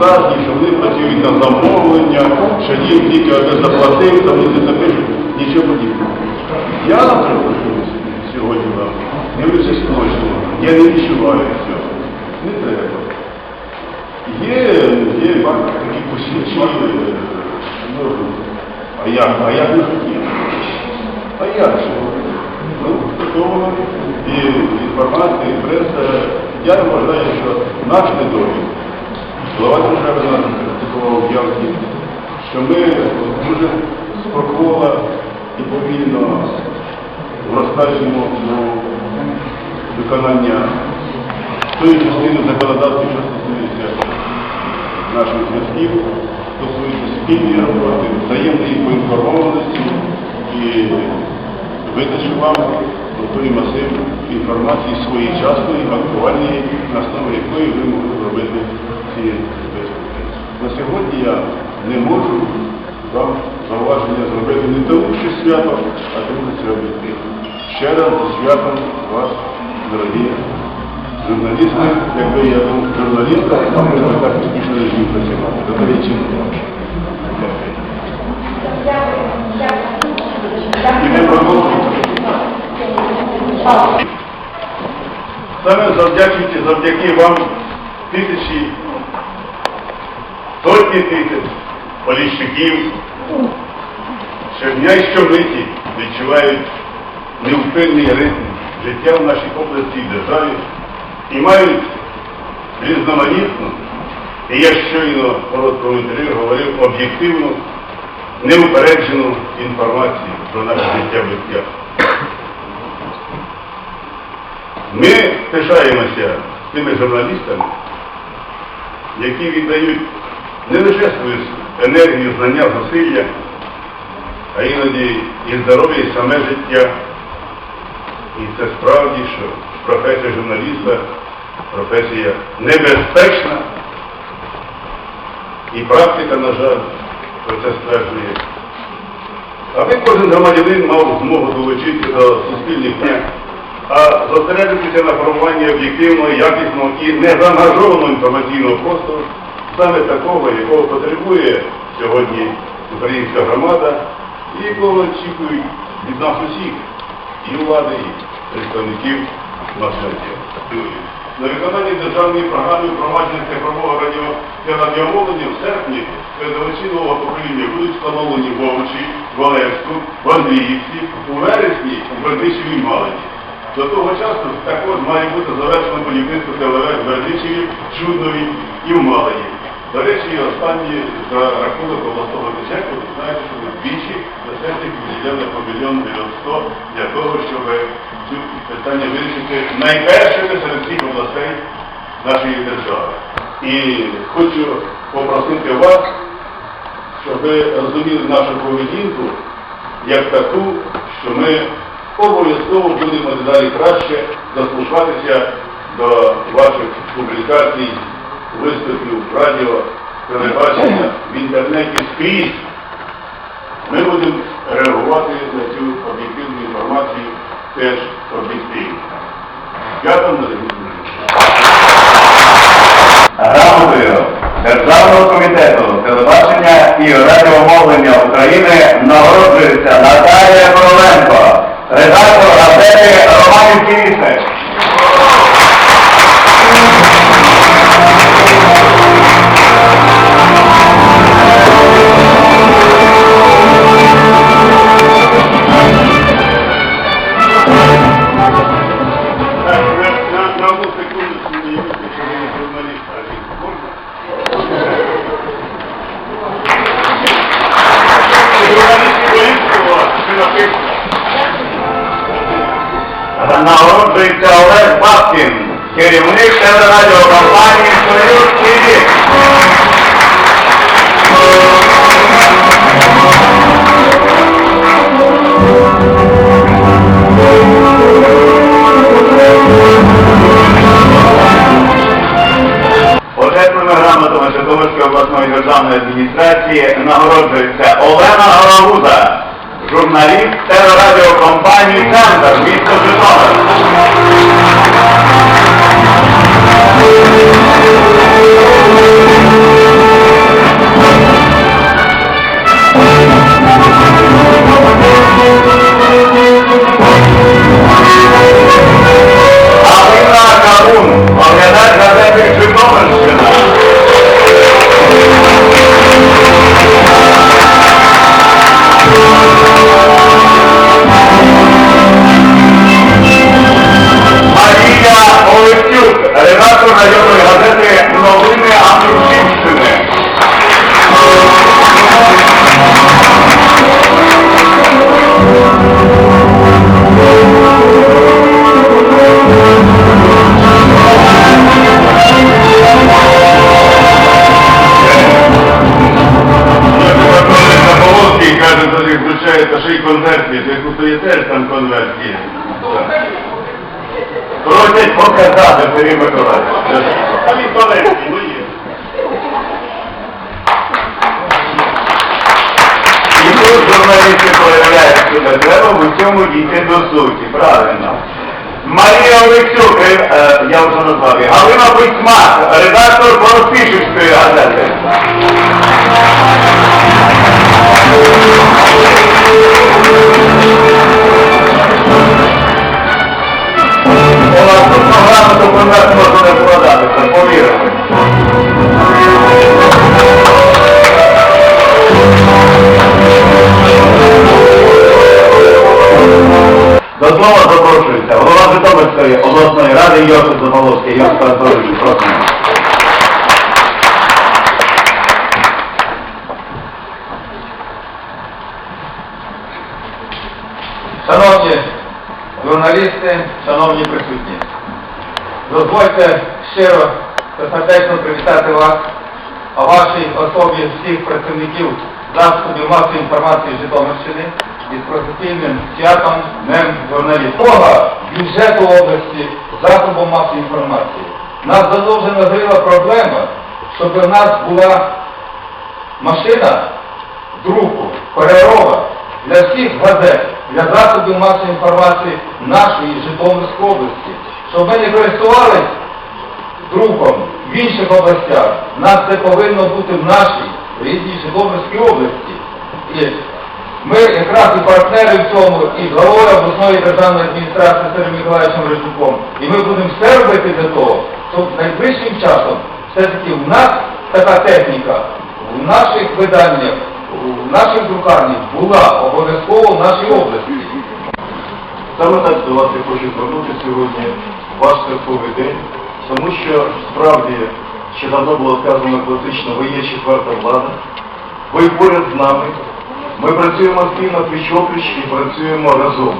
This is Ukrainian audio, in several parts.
такі що вони працюють на замовлення, що їм тільки один заплатив, то вони запишуть, нічого подібного. Я, наприклад, сьогодні вам не височно, я не відчуваю цього. Не треба. Є, є такі посвідчені, ну, а як, а як не хотів? А як же? Ну, стосовно і інформація, і преса. Я вважаю, що наш недолік, голова держави нас критикував явки, що ми дуже спокійно і повільно вростаємо у виконання тої частини законодавства, що стосується наших зв'язків, стосується спільної роботи, взаємної поінформованості і видачі вам той масив інформації своєчасної, актуальної, на основі якої ви могли робити ці висновки. На сьогодні я не можу вам зауваження зробити не тому, що свято, а тому, що об'єктивно. Ще раз святом вас, дорогі журналісти, якби я був журналістом, то ми так успішно не зміг працювати. До речі, і ми продовжуємо. Саме завдячуючи завдяки вам тисячі, сотні тисяч поліщиків, щодня і щомиті відчувають невпинний ритм життя в нашій області і державі і мають різноманітну, і я щойно короткому інтерв'ю говорив об'єктивну, неупереджену інформацію про наше життя в буття. Ми пишаємося тими журналістами, які віддають не лише свою енергію, знання, зусилля, а іноді і здоров'я, і саме життя. І це справді, що професія журналіста професія небезпечна, і практика, на жаль, про це стверджує. Аби кожен громадянин мав змогу долучитися до суспільних дня, а зосередитися на формуванні об'єктивного, якісного і незаангажованого інформаційного простору, саме такого, якого потребує сьогодні українська громада, і якого очікують від нас усіх, і влади, і представників масмедіа. На виконанні державної програми впровадження цифрового радіомовлення в серпні передавачі нового покоління будуть встановлені в Овочі, в Олевську, в Андріївці, у вересні у Бердичеві Малині. До того часу також має бути завершено будівництво ТЛВ в Бердичеві, Чуднові і в Малині. До речі, останні за рахунок обласного бюджету, ви знаєте, що ми двічі на сесії виділяли по мільйон мільйон сто для того, щоб цю питання вирішити найпершими серед всіх областей нашої держави. І хочу попросити вас, щоб ви розуміли нашу поведінку як таку, що ми обов'язково будемо далі краще дослухатися до ваших публікацій, виступів радіо, телебачення, в інтернеті скрізь. Ми будемо реагувати на цю об'єктивну інформацію теж об'єктивно. Дякую, друзі. Грамотою Державного комітету телебачення і радіомовлення України нагороджується Наталія Короленко, на одну секунду сміюся, що ви журналіст, а він можна? Журналістський політику у вас, чи нагороджується Олена Голагуза, журналіст телерадіокомпанії Центр місто Житомир. Показати Сергій Миколаївич. Там і конверт, ну є. І тут журналісти проявляють себе, треба в усьому дійти до суті, правильно. Марія Олексюк, е, я вже назвав її, Галина Письмак, редактор Бороспішівської газети. Тут програма документ можна вкладатися, повірте. До слова запрошується голова Житомирської обласної ради Йосип Замоловський. Йосип Анатолійович, просимо. Шановні журналісти, шановні присутні, дозвольте щиро та сердечно привітати вас, а вашій особі всіх працівників засобів масової інформації Житомирщини із професійним святом Днем журналіста. бюджету області засобом масової інформації. Нас вже назріла проблема, щоб у нас була машина друку, перерова для всіх газет, для засобів масової інформації нашої Житомирської області, щоб ми не користувались друком в інших областях. Нас це повинно бути в нашій рідній Житомирській області. І ми якраз і партнери в цьому, і з головою обласної державної адміністрації Сергієм Миколаївичем Режуком. І ми будемо все робити для того, щоб найближчим часом все-таки в нас така техніка, в наших виданнях, в наших друкарнях була обов'язково в нашій області. Саме так до вас я хочу звернути сьогодні в ваш святковий день, тому що справді ще давно було сказано класично, ви є четверта влада, ви поряд з нами, ми працюємо спільно пліч-опліч і працюємо разом.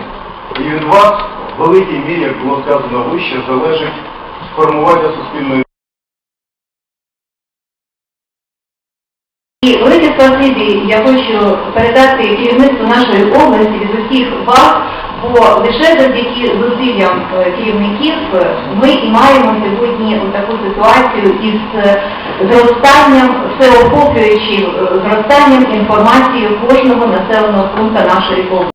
І від вас в великій мірі, як було сказано вище, залежить формування суспільної я хочу передати керівництву нашої області від усіх вас, бо лише завдяки зусиллям е, керівників е, ми і маємо сьогодні таку ситуацію із е, зростанням, всеохоплюючим зростанням інформації кожного населеного пункту нашої області.